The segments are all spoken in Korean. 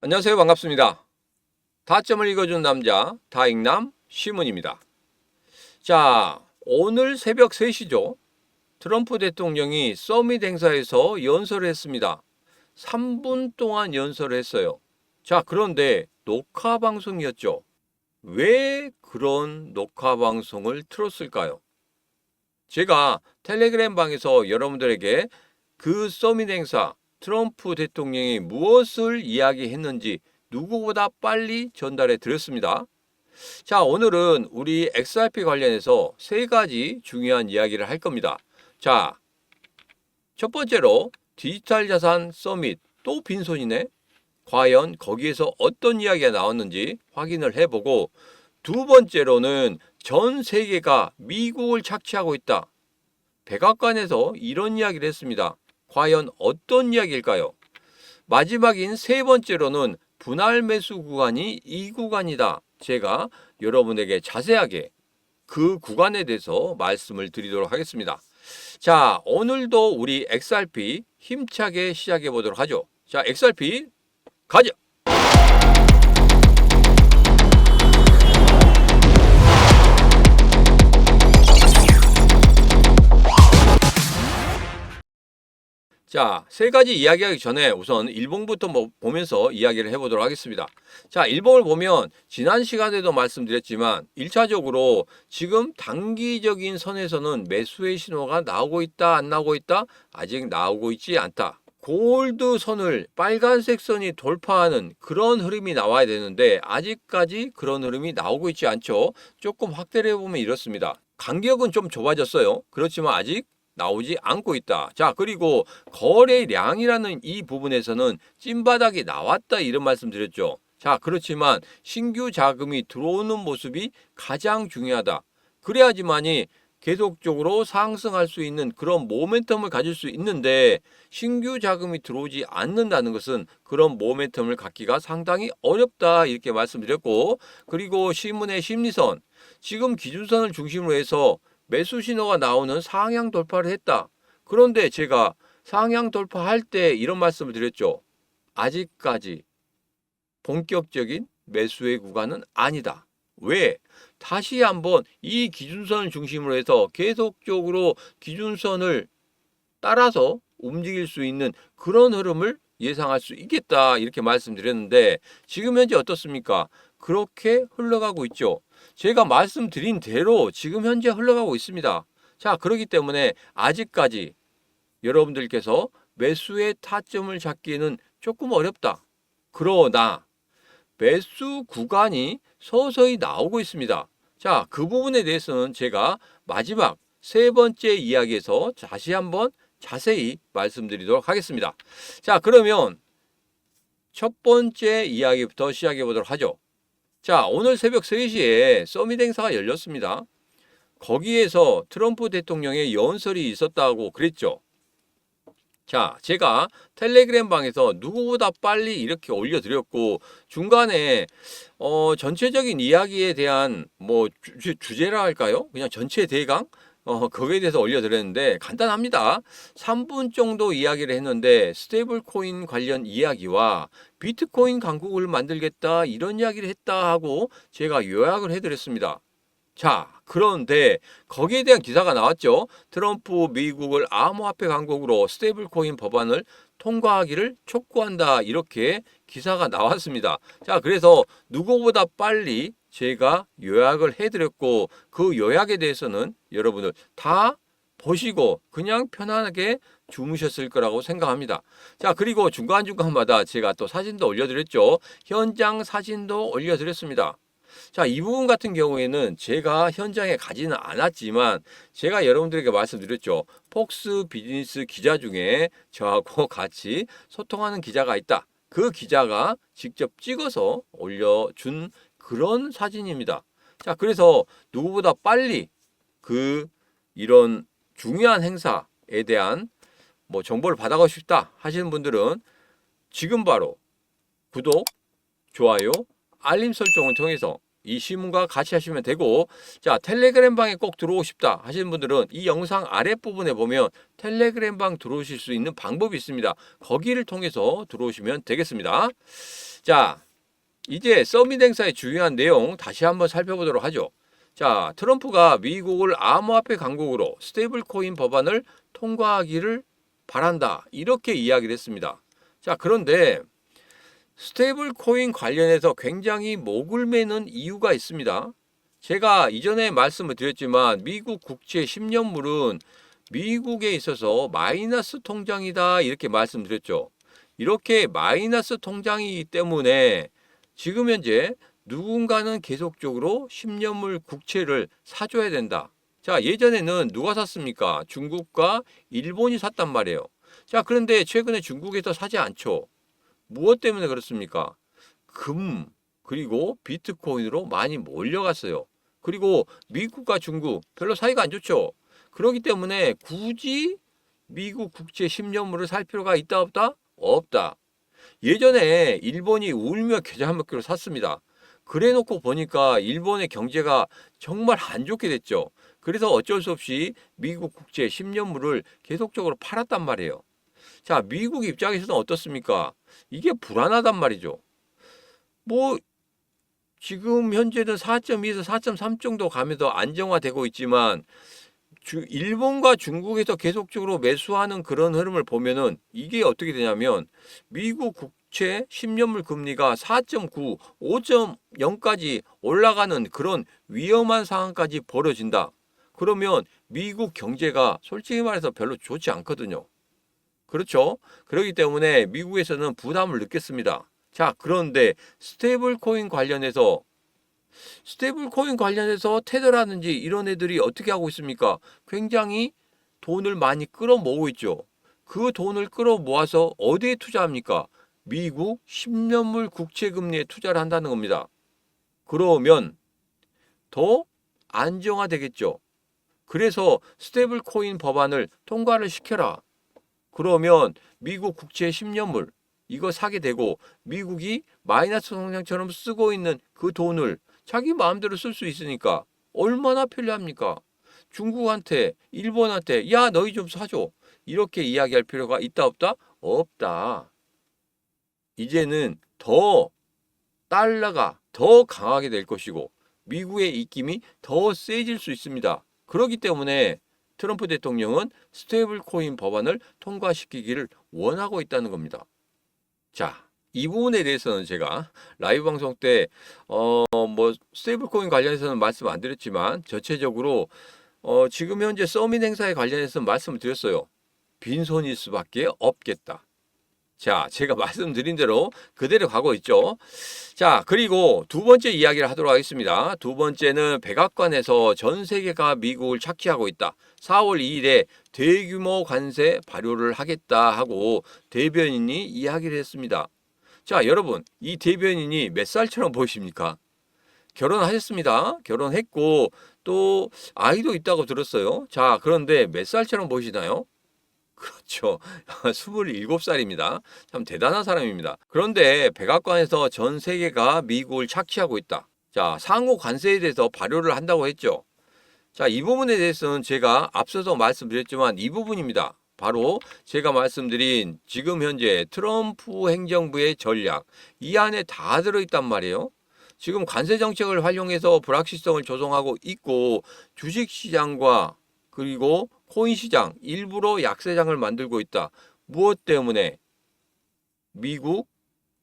안녕하세요. 반갑습니다. 다점을 읽어준 남자, 다익남 시문입니다. 자, 오늘 새벽 3시죠. 트럼프 대통령이 서밋 행사에서 연설을 했습니다. 3분 동안 연설을 했어요. 자, 그런데 녹화 방송이었죠. 왜 그런 녹화 방송을 틀었을까요? 제가 텔레그램 방에서 여러분들에게 그 서밋 행사, 트럼프 대통령이 무엇을 이야기했는지 누구보다 빨리 전달해 드렸습니다. 자, 오늘은 우리 XRP 관련해서 세 가지 중요한 이야기를 할 겁니다. 자, 첫 번째로 디지털 자산 서밋 또 빈손이네. 과연 거기에서 어떤 이야기가 나왔는지 확인을 해보고 두 번째로는 전 세계가 미국을 착취하고 있다. 백악관에서 이런 이야기를 했습니다. 과연 어떤 이야기일까요? 마지막인 세 번째로는 분할 매수 구간이 이 구간이다. 제가 여러분에게 자세하게 그 구간에 대해서 말씀을 드리도록 하겠습니다. 자, 오늘도 우리 XRP 힘차게 시작해 보도록 하죠. 자, XRP 가자. 자, 세 가지 이야기하기 전에 우선 일봉부터 뭐 보면서 이야기를 해보도록 하겠습니다. 자, 일봉을 보면 지난 시간에도 말씀드렸지만 1차적으로 지금 단기적인 선에서는 매수의 신호가 나오고 있다, 안 나오고 있다? 아직 나오고 있지 않다. 골드 선을 빨간색 선이 돌파하는 그런 흐름이 나와야 되는데 아직까지 그런 흐름이 나오고 있지 않죠. 조금 확대를 해보면 이렇습니다. 간격은 좀 좁아졌어요. 그렇지만 아직 나오지 않고 있다. 자, 그리고 거래량이라는 이 부분에서는 찐바닥이 나왔다 이런 말씀 드렸죠. 자, 그렇지만 신규 자금이 들어오는 모습이 가장 중요하다. 그래야지만이 계속적으로 상승할 수 있는 그런 모멘텀을 가질 수 있는데 신규 자금이 들어오지 않는다는 것은 그런 모멘텀을 갖기가 상당히 어렵다 이렇게 말씀드렸고 그리고 신문의 심리선 지금 기준선을 중심으로 해서 매수 신호가 나오는 상향 돌파를 했다. 그런데 제가 상향 돌파할 때 이런 말씀을 드렸죠. 아직까지 본격적인 매수의 구간은 아니다. 왜? 다시 한번 이 기준선을 중심으로 해서 계속적으로 기준선을 따라서 움직일 수 있는 그런 흐름을 예상할 수 있겠다. 이렇게 말씀드렸는데 지금 현재 어떻습니까? 그렇게 흘러가고 있죠. 제가 말씀드린 대로 지금 현재 흘러가고 있습니다. 자, 그렇기 때문에 아직까지 여러분들께서 매수의 타점을 잡기는 조금 어렵다. 그러나 매수 구간이 서서히 나오고 있습니다. 자, 그 부분에 대해서는 제가 마지막 세 번째 이야기에서 다시 한번 자세히 말씀드리도록 하겠습니다. 자, 그러면 첫 번째 이야기부터 시작해 보도록 하죠. 자, 오늘 새벽 3시에 서밋 행사가 열렸습니다. 거기에서 트럼프 대통령의 연설이 있었다고 그랬죠. 자, 제가 텔레그램 방에서 누구보다 빨리 이렇게 올려드렸고, 중간에, 어, 전체적인 이야기에 대한 뭐 주, 주제라 할까요? 그냥 전체 대강? 어, 거기에 대해서 올려드렸는데 간단합니다. 3분 정도 이야기를 했는데 스테이블 코인 관련 이야기와 비트코인 강국을 만들겠다 이런 이야기를 했다 하고 제가 요약을 해드렸습니다. 자, 그런데 거기에 대한 기사가 나왔죠. 트럼프 미국을 암호화폐 강국으로 스테이블 코인 법안을 통과하기를 촉구한다. 이렇게 기사가 나왔습니다. 자, 그래서 누구보다 빨리 제가 요약을 해드렸고 그 요약에 대해서는 여러분들 다 보시고 그냥 편안하게 주무셨을 거라고 생각합니다. 자, 그리고 중간중간마다 제가 또 사진도 올려드렸죠. 현장 사진도 올려드렸습니다. 자, 이 부분 같은 경우에는 제가 현장에 가지는 않았지만 제가 여러분들에게 말씀드렸죠. 폭스 비즈니스 기자 중에 저하고 같이 소통하는 기자가 있다. 그 기자가 직접 찍어서 올려준 그런 사진입니다. 자, 그래서 누구보다 빨리 그 이런 중요한 행사에 대한 뭐 정보를 받아가고 싶다 하시는 분들은 지금 바로 구독, 좋아요, 알림 설정을 통해서 이 시문과 같이 하시면 되고 자 텔레그램 방에 꼭 들어오고 싶다 하시는 분들은 이 영상 아랫부분에 보면 텔레그램 방 들어오실 수 있는 방법이 있습니다. 거기를 통해서 들어오시면 되겠습니다. 자, 이제 서밋 행사의 중요한 내용 다시 한번 살펴보도록 하죠. 자, 트럼프가 미국을 암호화폐 강국으로 스테이블 코인 법안을 통과하기를 바란다. 이렇게 이야기를 했습니다. 자, 그런데 스테이블 코인 관련해서 굉장히 목을 매는 이유가 있습니다. 제가 이전에 말씀을 드렸지만 미국 국채 10년물은 미국에 있어서 마이너스 통장이다 이렇게 말씀드렸죠. 이렇게 마이너스 통장이기 때문에 지금 현재 누군가는 계속적으로 10년물 국채를 사줘야 된다. 자, 예전에는 누가 샀습니까? 중국과 일본이 샀단 말이에요. 자, 그런데 최근에 중국에서 사지 않죠. 무엇 때문에 그렇습니까? 금, 그리고 비트코인으로 많이 몰려갔어요. 그리고 미국과 중국 별로 사이가 안 좋죠. 그렇기 때문에 굳이 미국 국채 10년물을 살 필요가 있다 없다? 없다. 예전에 일본이 울며 겨자 한 먹기로 샀습니다. 그래 놓고 보니까 일본의 경제가 정말 안 좋게 됐죠. 그래서 어쩔 수 없이 미국 국채 10년물을 계속적으로 팔았단 말이에요. 자, 미국 입장에서는 어떻습니까? 이게 불안하단 말이죠. 뭐 지금 현재는 4.2에서 4.3 정도 가면서 안정화되고 있지만 주, 일본과 중국에서 계속적으로 매수하는 그런 흐름을 보면은 이게 어떻게 되냐면 미국 국채 10년물 금리가 4.9, 5.0까지 올라가는 그런 위험한 상황까지 벌어진다. 그러면 미국 경제가 솔직히 말해서 별로 좋지 않거든요. 그렇죠? 그렇기 때문에 미국에서는 부담을 느꼈습니다. 자, 그런데 스테이블 코인 관련해서 스테이블 코인 관련해서 테더라든지 이런 애들이 어떻게 하고 있습니까? 굉장히 돈을 많이 끌어 모으고 있죠. 그 돈을 끌어 모아서 어디에 투자합니까? 미국 10년물 국채 금리에 투자를 한다는 겁니다. 그러면 더 안정화되겠죠. 그래서 스테이블 코인 법안을 통과를 시켜라. 그러면 미국 국채 10년물 이거 사게 되고 미국이 마이너스 성장처럼 쓰고 있는 그 돈을 자기 마음대로 쓸 수 있으니까 얼마나 편리합니까? 중국한테 일본한테 야 너희 좀 사줘 이렇게 이야기할 필요가 있다 없다? 없다. 이제는 더 달러가 더 강하게 될 것이고 미국의 입김이 더 세질 수 있습니다. 그렇기 때문에 트럼프 대통령은 스테이블 코인 법안을 통과시키기를 원하고 있다는 겁니다. 자, 이 부분에 대해서는 제가 라이브 방송 때, 어, 뭐, 스테이블 코인 관련해서는 말씀 안 드렸지만, 전체적으로, 어, 지금 현재 서밋 행사에 관련해서 말씀을 드렸어요. 빈손일 수밖에 없겠다. 자, 제가 말씀드린 대로 그대로 가고 있죠. 자, 그리고 두 번째 이야기를 하도록 하겠습니다. 두 번째는 백악관에서 전 세계가 미국을 착취하고 있다. 4월 2일에 대규모 관세 발효를 하겠다 하고 대변인이 이야기를 했습니다. 자, 여러분, 이 대변인이 몇 살처럼 보이십니까? 결혼하셨습니다. 결혼했고 또 아이도 있다고 들었어요. 자, 그런데 몇 살처럼 보이시나요? 그렇죠. 27살입니다. 참 대단한 사람입니다. 그런데 백악관에서 전 세계가 미국을 착취하고 있다. 자, 상호 관세에 대해서 발효를 한다고 했죠. 자, 이 부분에 대해서는 제가 앞서서 말씀드렸지만 이 부분입니다. 바로 제가 말씀드린 지금 현재 트럼프 행정부의 전략 이 안에 다 들어있단 말이에요. 지금 관세 정책을 활용해서 불확실성을 조성하고 있고 주식 시장과 그리고 코인 시장 일부러 약세장을 만들고 있다. 무엇 때문에? 미국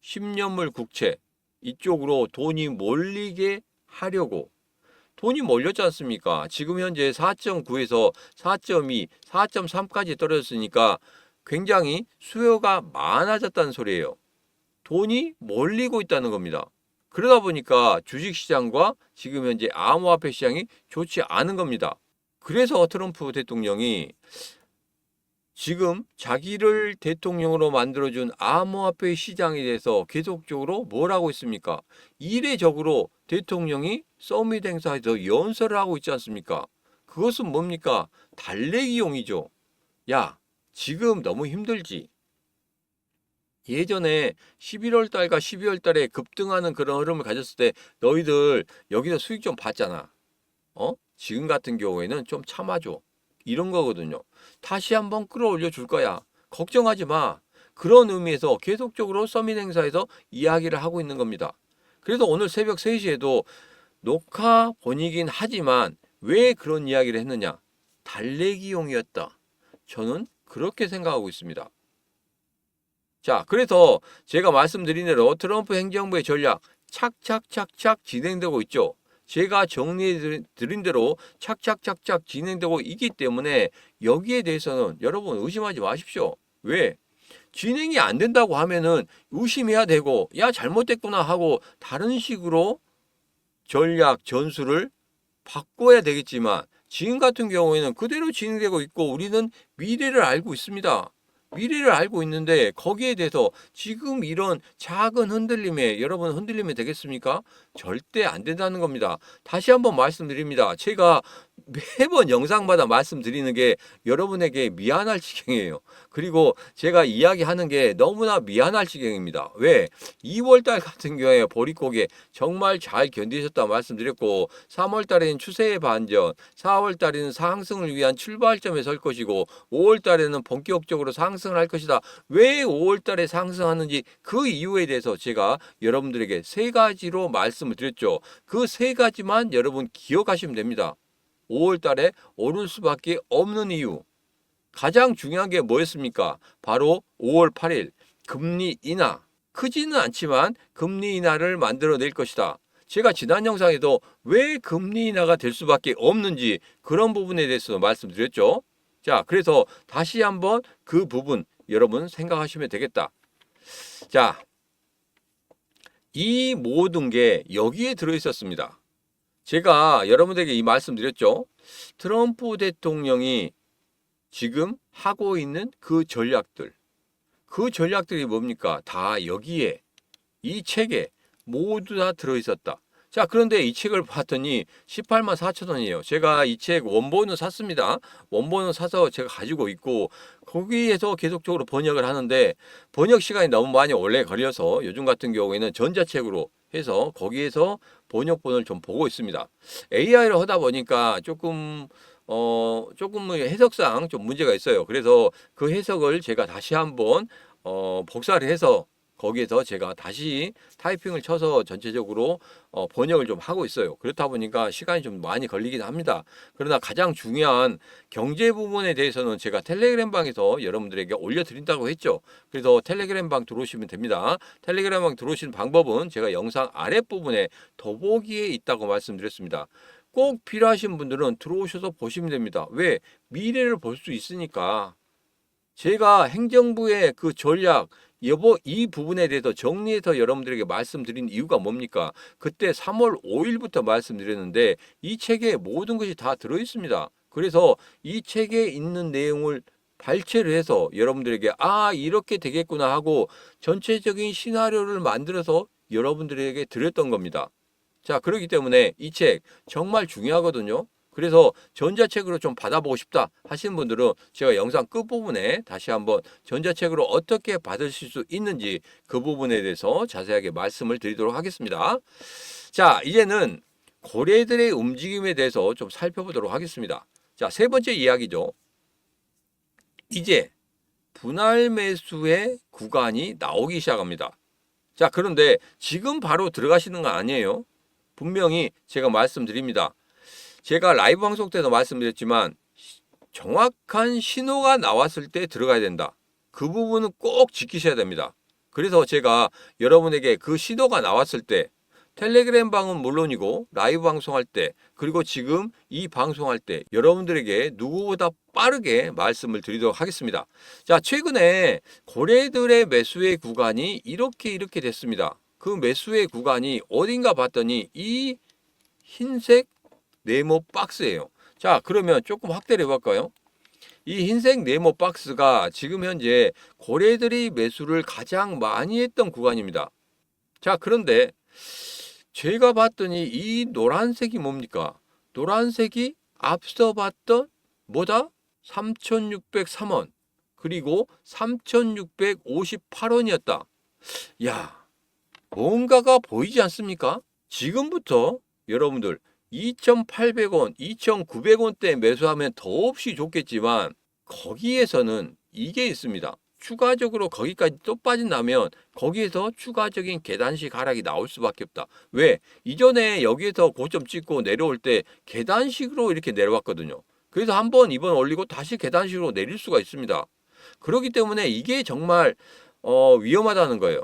10년물 국채 이쪽으로 돈이 몰리게 하려고 돈이 몰렸지 않습니까? 지금 현재 4.9에서 4.2, 4.3까지 떨어졌으니까 굉장히 수요가 많아졌다는 소리예요. 돈이 몰리고 있다는 겁니다. 그러다 보니까 주식 시장과 지금 현재 암호화폐 시장이 좋지 않은 겁니다. 그래서 트럼프 대통령이 지금 자기를 대통령으로 만들어준 암호화폐 시장에 대해서 계속적으로 뭘 하고 있습니까? 이례적으로 대통령이 서밋 행사에서 연설을 하고 있지 않습니까? 그것은 뭡니까? 달래기용이죠. 야, 지금 너무 힘들지. 예전에 11월 달과 12월 달에 급등하는 그런 흐름을 가졌을 때 너희들 여기서 수익 좀 봤잖아. 어? 지금 같은 경우에는 좀 참아줘. 이런 거거든요. 다시 한번 끌어올려 줄 거야. 걱정하지 마. 그런 의미에서 계속적으로 서밋 행사에서 이야기를 하고 있는 겁니다. 그래서 오늘 새벽 3시에도 녹화 본이긴 하지만 왜 그런 이야기를 했느냐? 달래기용이었다. 저는 그렇게 생각하고 있습니다. 자, 그래서 제가 말씀드린 대로 트럼프 행정부의 전략 착착착착 진행되고 있죠. 제가 정리해 드린 대로 착착착착 진행되고 있기 때문에 여기에 대해서는 여러분 의심하지 마십시오. 왜? 진행이 안 된다고 하면은 의심해야 되고 야 잘못됐구나 하고 다른 식으로 전략 전술을 바꿔야 되겠지만 지금 같은 경우에는 그대로 진행되고 있고 우리는 미래를 알고 있습니다. 미래를 알고 있는데 거기에 대해서 지금 이런 작은 흔들림에 여러분 흔들리면 되겠습니까? 절대 안 된다는 겁니다. 다시 한번 말씀드립니다. 제가 매번 영상마다 말씀드리는 게 여러분에게 미안할 지경이에요. 그리고 제가 이야기하는 게 너무나 미안할 지경입니다. 왜? 2월달 같은 경우에 보릿고개 정말 잘 견디셨다 말씀드렸고 3월달에는 추세의 반전, 4월달에는 상승을 위한 출발점에 설 것이고 5월달에는 본격적으로 상승을 할 것이다. 왜 5월달에 상승하는지 그 이유에 대해서 제가 여러분들에게 세 가지로 말씀을 드렸죠. 그 세 가지만 여러분 기억하시면 됩니다. 5월 달에 오를 수밖에 없는 이유. 가장 중요한 게 뭐였습니까? 바로 5월 8일 금리 인하. 크지는 않지만 금리 인하를 만들어낼 것이다. 제가 지난 영상에도 왜 금리 인하가 될 수밖에 없는지 그런 부분에 대해서 말씀드렸죠. 자, 그래서 다시 한번 그 부분 여러분 생각하시면 되겠다. 자, 이 모든 게 여기에 들어 있었습니다. 제가 여러분들에게 이 말씀 드렸죠. 트럼프 대통령이 지금 하고 있는 그 전략들. 그 전략들이 뭡니까? 다 여기에 이 책에 모두 다 들어 있었다. 자, 그런데 이 책을 봤더니 18만 4천 원이에요. 제가 이 책 원본은 샀습니다. 원본은 사서 제가 가지고 있고 거기에서 계속적으로 번역을 하는데 번역 시간이 너무 많이 오래 걸려서 요즘 같은 경우에는 전자책으로 해서 거기에서 번역본을 좀 보고 있습니다. AI를 하다 보니까 조금 어 조금 해석상 좀 문제가 있어요. 그래서 그 해석을 제가 다시 한번 어 복사를 해서 거기에서 제가 다시 타이핑을 쳐서 전체적으로 어, 번역을 좀 하고 있어요. 그렇다 보니까 시간이 좀 많이 걸리긴 합니다. 그러나 가장 중요한 경제 부분에 대해서는 제가 텔레그램 방에서 여러분들에게 올려드린다고 했죠. 그래서 텔레그램 방 들어오시면 됩니다. 텔레그램 방 들어오시는 방법은 제가 영상 아랫부분에 더보기에 있다고 말씀드렸습니다. 꼭 필요하신 분들은 들어오셔서 보시면 됩니다. 왜? 미래를 볼 수 있으니까. 제가 행정부의 그 전략, 여보 이 부분에 대해서 정리해서 여러분들에게 말씀드린 이유가 뭡니까? 그때 3월 5일부터 말씀드렸는데 이 책에 모든 것이 다 들어 있습니다. 그래서 이 책에 있는 내용을 발췌를 해서 여러분들에게 아 이렇게 되겠구나 하고 전체적인 시나리오를 만들어서 여러분들에게 드렸던 겁니다. 자 그렇기 때문에 이 책 정말 중요하거든요. 그래서 전자책으로 좀 받아보고 싶다 하시는 분들은 제가 영상 끝부분에 다시 한번 전자책으로 어떻게 받으실 수 있는지 그 부분에 대해서 자세하게 말씀을 드리도록 하겠습니다. 자, 이제는 고래들의 움직임에 대해서 좀 살펴보도록 하겠습니다. 자, 세 번째 이야기죠. 이제 분할 매수의 구간이 나오기 시작합니다. 자, 그런데 지금 바로 들어가시는 거 아니에요. 분명히 제가 말씀드립니다. 제가 라이브 방송 때도 말씀드렸지만 정확한 신호가 나왔을 때 들어가야 된다. 그 부분은 꼭 지키셔야 됩니다. 그래서 제가 여러분에게 그 신호가 나왔을 때 텔레그램 방은 물론이고 라이브 방송할 때 그리고 지금 이 방송할 때 여러분들에게 누구보다 빠르게 말씀을 드리도록 하겠습니다. 자, 최근에 고래들의 매수의 구간이 이렇게 이렇게 됐습니다. 그 매수의 구간이 어딘가 봤더니 이 흰색 네모 박스예요. 자, 그러면 조금 확대를 해볼까요? 이 흰색 네모 박스가 지금 현재 고래들이 매수를 가장 많이 했던 구간입니다. 자, 그런데 제가 봤더니 이 노란색이 뭡니까? 노란색이 앞서 봤던 뭐다? 3,603원 그리고 3,658원이었다. 야, 뭔가가 보이지 않습니까? 지금부터 여러분들 2,800원, 2,900원대 매수하면 더없이 좋겠지만 거기에서는 이게 있습니다. 추가적으로 거기까지 또 빠진다면 거기에서 추가적인 계단식 하락이 나올 수밖에 없다. 왜? 이전에 여기에서 고점 찍고 내려올 때 계단식으로 이렇게 내려왔거든요. 그래서 한번 이번 올리고 다시 계단식으로 내릴 수가 있습니다. 그렇기 때문에 이게 정말 어, 위험하다는 거예요.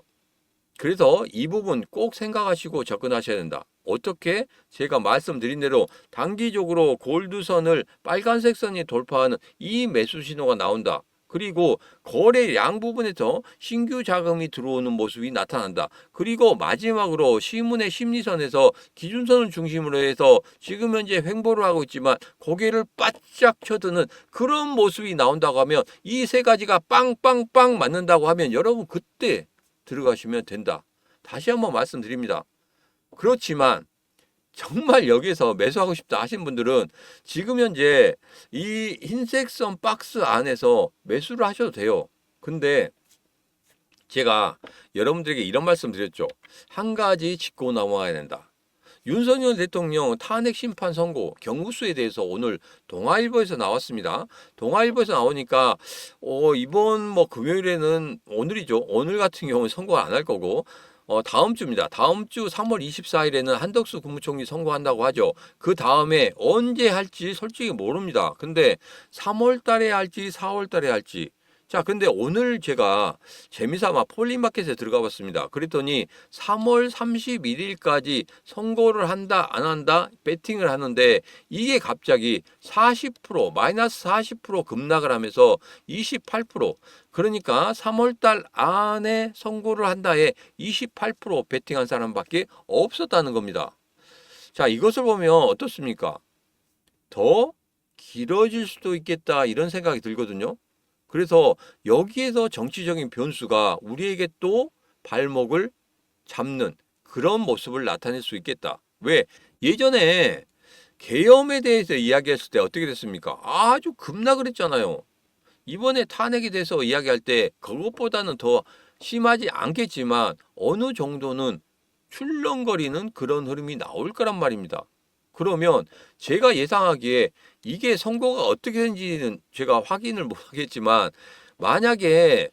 그래서 이 부분 꼭 생각하시고 접근하셔야 된다. 어떻게? 제가 말씀드린 대로 단기적으로 골드선을 빨간색 선이 돌파하는 이 매수 신호가 나온다. 그리고 거래량 부분에서 신규 자금이 들어오는 모습이 나타난다. 그리고 마지막으로 시문의 심리선에서 기준선을 중심으로 해서 지금 현재 횡보를 하고 있지만 고개를 바짝 쳐드는 그런 모습이 나온다고 하면 이 세 가지가 빵빵빵 맞는다고 하면 여러분 그때 들어가시면 된다. 다시 한번 말씀드립니다. 그렇지만 정말 여기서 매수하고 싶다 하신 분들은 지금 현재 이 흰색 선 박스 안에서 매수를 하셔도 돼요. 근데 제가 여러분들에게 이런 말씀 드렸죠. 한 가지 짚고 넘어가야 된다. 윤석열 대통령 탄핵 심판 선고 경구수에 대해서 오늘 동아일보에서 나왔습니다. 동아일보에서 나오니까 어, 이번 뭐 금요일에는 오늘이죠. 오늘 같은 경우는 선고를 안 할 거고 어, 다음 주입니다. 다음 주 3월 24일에는 한덕수 국무총리 선고한다고 하죠. 그 다음에 언제 할지 솔직히 모릅니다. 근데 3월 달에 할지 4월 달에 할지 자, 근데 오늘 제가 재미삼아 폴리마켓에 들어가 봤습니다. 그랬더니 3월 31일까지 선고를 한다, 안 한다, 배팅을 하는데 이게 갑자기 40% 마이너스 40% 급락을 하면서 28% 그러니까 3월 달 안에 선고를 한다에 28% 배팅한 사람밖에 없었다는 겁니다. 자, 이것을 보면 어떻습니까? 더 길어질 수도 있겠다 이런 생각이 들거든요. 그래서 여기에서 정치적인 변수가 우리에게 또 발목을 잡는 그런 모습을 나타낼 수 있겠다. 왜? 예전에 계엄에 대해서 이야기했을 때 어떻게 됐습니까? 아주 급락을 했잖아요. 이번에 탄핵에 대해서 이야기할 때 그것보다는 더 심하지 않겠지만 어느 정도는 출렁거리는 그런 흐름이 나올 거란 말입니다. 그러면 제가 예상하기에 이게 선거가 어떻게 되는지는 제가 확인을 못 하겠지만 만약에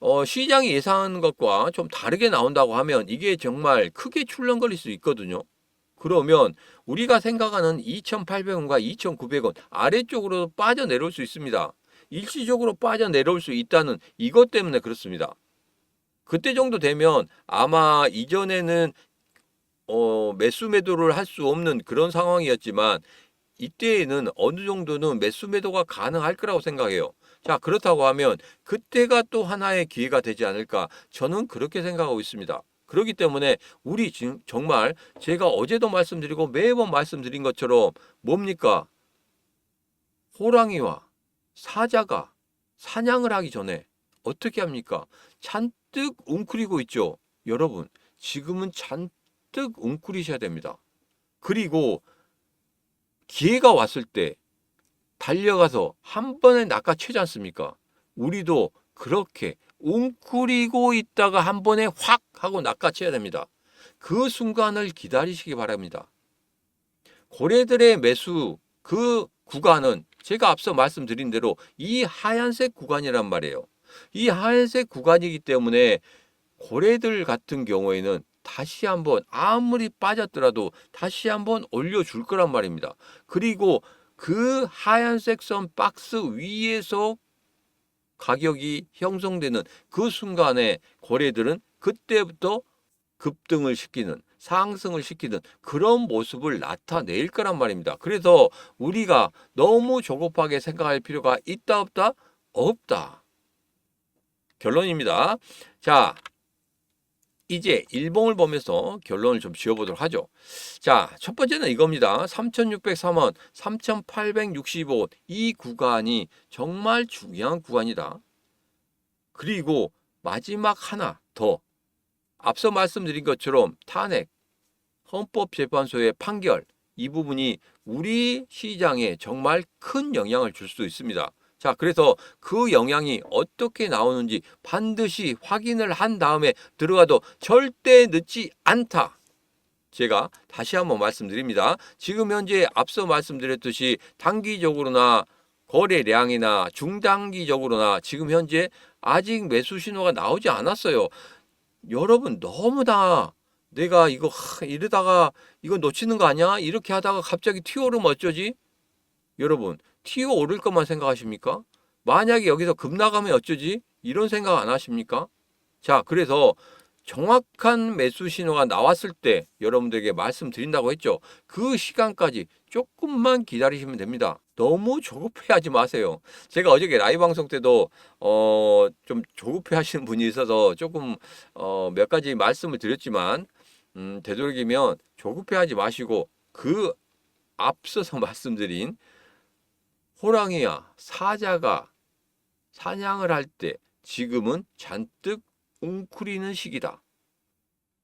어, 시장이 예상하는 것과 좀 다르게 나온다고 하면 이게 정말 크게 출렁거릴 수 있거든요. 그러면 우리가 생각하는 2,800원과 2,900원 아래쪽으로 빠져내려올 수 있습니다. 일시적으로 빠져내려올 수 있다는 이것 때문에 그렇습니다. 그때 정도 되면 아마 이전에는 어, 매수 매도를 할 수 없는 그런 상황이었지만 이때에는 어느 정도는 매수 매도가 가능할 거라고 생각해요. 자, 그렇다고 하면 그때가 또 하나의 기회가 되지 않을까 저는 그렇게 생각하고 있습니다. 그렇기 때문에 우리 지금 정말 제가 어제도 말씀드리고 매번 말씀드린 것처럼 뭡니까? 호랑이와 사자가 사냥을 하기 전에 어떻게 합니까? 잔뜩 웅크리고 있죠. 여러분, 지금은 잔뜩 웅크리셔야 됩니다. 그리고 기회가 왔을 때 달려가서 한 번에 낚아채지 않습니까? 우리도 그렇게 웅크리고 있다가 한 번에 확 하고 낚아채야 됩니다. 그 순간을 기다리시기 바랍니다. 고래들의 매수 그 구간은 제가 앞서 말씀드린 대로 이 하얀색 구간이란 말이에요. 이 하얀색 구간이기 때문에 고래들 같은 경우에는 다시 한번 아무리 빠졌더라도 다시 한번 올려줄 거란 말입니다. 그리고 그 하얀색 선 박스 위에서 가격이 형성되는 그 순간에 고래들은 그때부터 급등을 시키는 상승을 시키는 그런 모습을 나타낼 거란 말입니다. 그래서 우리가 너무 조급하게 생각할 필요가 있다 없다 없다. 결론입니다. 자, 이제 일봉을 보면서 결론을 좀 지어보도록 하죠. 자, 첫 번째는 이겁니다. 3603원, 3865원. 이 구간이 정말 중요한 구간이다. 그리고 마지막 하나 더. 앞서 말씀드린 것처럼 탄핵, 헌법재판소의 판결, 이 부분이 우리 시장에 정말 큰 영향을 줄 수 있습니다. 자, 그래서 그 영향이 어떻게 나오는지 반드시 확인을 한 다음에 들어가도 절대 늦지 않다. 제가 다시 한번 말씀드립니다. 지금 현재 앞서 말씀드렸듯이 단기적으로나 거래량이나 중단기적으로나 지금 현재 아직 매수 신호가 나오지 않았어요. 여러분 너무나 내가 이거 하, 이러다가 이거 놓치는 거 아니야? 이렇게 하다가 갑자기 튀어오르면 어쩌지? 여러분 튀어 오를 것만 생각하십니까? 만약에 여기서 급 나가면 어쩌지? 이런 생각 안 하십니까? 자, 그래서 정확한 매수 신호가 나왔을 때 여러분들에게 말씀드린다고 했죠. 그 시간까지 조금만 기다리시면 됩니다. 너무 조급해하지 마세요. 제가 어저께 라이브 방송 때도 어, 좀 조급해하시는 분이 있어서 조금 어, 몇 가지 말씀을 드렸지만 음, 되도록이면 조급해하지 마시고 그 앞서서 말씀드린 호랑이야 사자가 사냥을 할 때 지금은 잔뜩 웅크리는 시기다.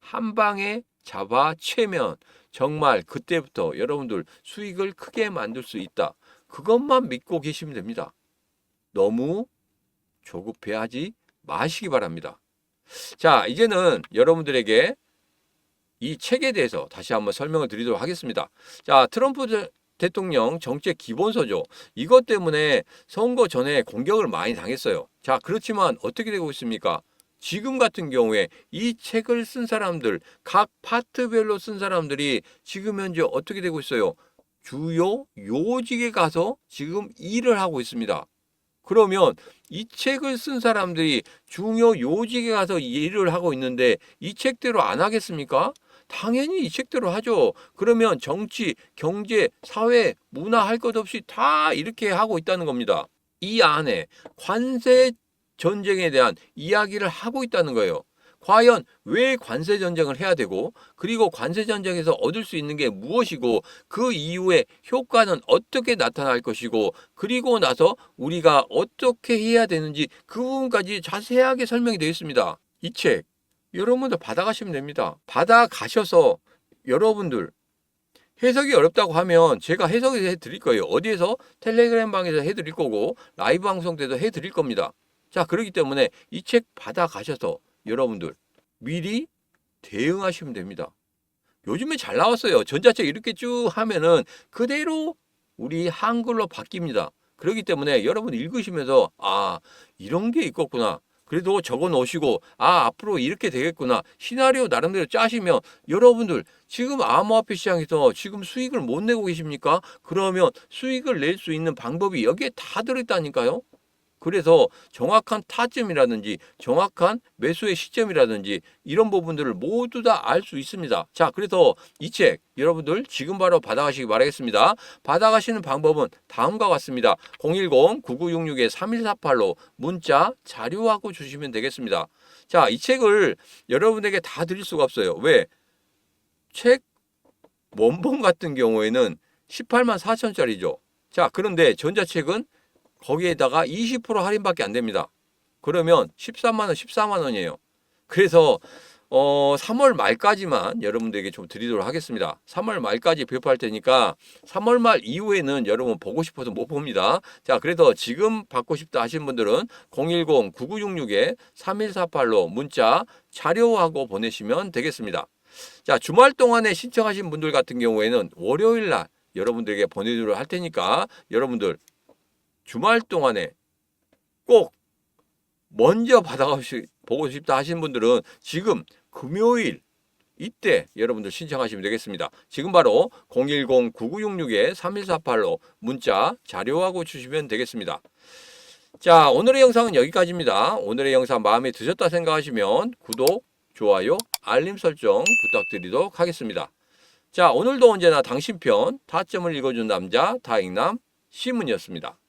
한 방에 잡아채면 정말 그때부터 여러분들 수익을 크게 만들 수 있다. 그것만 믿고 계시면 됩니다. 너무 조급해하지 마시기 바랍니다. 자, 이제는 여러분들에게 이 책에 대해서 다시 한번 설명을 드리도록 하겠습니다. 자, 트럼프 대- 대통령 정책 기본서죠. 이것 때문에 선거 전에 공격을 많이 당했어요. 자, 그렇지만 어떻게 되고 있습니까? 지금 같은 경우에 이 책을 쓴 사람들, 각 파트별로 쓴 사람들이 지금 현재 어떻게 되고 있어요? 주요 요직에 가서 지금 일을 하고 있습니다. 그러면 이 책을 쓴 사람들이 중요 요직에 가서 일을 하고 있는데 이 책대로 안 하겠습니까? 당연히 이 책대로 하죠. 그러면 정치, 경제, 사회, 문화 할 것 없이 다 이렇게 하고 있다는 겁니다. 이 안에 관세 전쟁에 대한 이야기를 하고 있다는 거예요. 과연 왜 관세 전쟁을 해야 되고 그리고 관세 전쟁에서 얻을 수 있는 게 무엇이고 그 이후에 효과는 어떻게 나타날 것이고 그리고 나서 우리가 어떻게 해야 되는지 그 부분까지 자세하게 설명이 되어 있습니다. 이 책 여러분들 받아가시면 됩니다. 받아가셔서 여러분들 해석이 어렵다고 하면 제가 해석을 해드릴 거예요. 어디에서 텔레그램 방에서 해드릴 거고 라이브 방송 때도 해드릴 겁니다. 자 그렇기 때문에 이 책 받아가셔서 여러분들 미리 대응하시면 됩니다. 요즘에 잘 나왔어요. 전자책 이렇게 쭉 하면은 그대로 우리 한글로 바뀝니다. 그렇기 때문에 여러분 읽으시면서 아 이런 게 있겠구나. 그래도 적어 놓으시고 아 앞으로 이렇게 되겠구나 시나리오 나름대로 짜시면 여러분들 지금 암호화폐 시장에서 지금 수익을 못 내고 계십니까? 그러면 수익을 낼 수 있는 방법이 여기에 다 들어있다니까요. 그래서 정확한 타점이라든지 정확한 매수의 시점이라든지 이런 부분들을 모두 다 알 수 있습니다. 자, 그래서 이 책 여러분들 지금 바로 받아가시기 바라겠습니다. 받아가시는 방법은 다음과 같습니다. 010-9966-3148로 문자 자료하고 주시면 되겠습니다. 자, 이 책을 여러분에게 다 드릴 수가 없어요. 왜? 책 원본 같은 경우에는 18만 4천짜리죠. 자, 그런데 전자책은 거기에다가 20% 할인밖에 안 됩니다. 그러면 13만 원, 14만 원이에요. 그래서 어 3월 말까지만 여러분들에게 좀 드리도록 하겠습니다. 3월 말까지 배포할 테니까 3월 말 이후에는 여러분 보고 싶어서 못 봅니다. 자, 그래서 지금 받고 싶다 하시는 분들은 010-9966-3148로 문자 자료하고 보내시면 되겠습니다. 자, 주말 동안에 신청하신 분들 같은 경우에는 월요일 날 여러분들에게 보내드리도록 할 테니까 여러분들 주말 동안에 꼭 먼저 받아가시 보고 싶다 하시는 분들은 지금 금요일 이때 여러분들 신청하시면 되겠습니다. 지금 바로 010-9966-3148로 문자 자료하고 주시면 되겠습니다. 자, 오늘의 영상은 여기까지입니다. 오늘의 영상 마음에 드셨다 생각하시면 구독, 좋아요, 알림 설정 부탁드리도록 하겠습니다. 자, 오늘도 언제나 당신 편 타점을 읽어준 남자 다익남 시문이었습니다.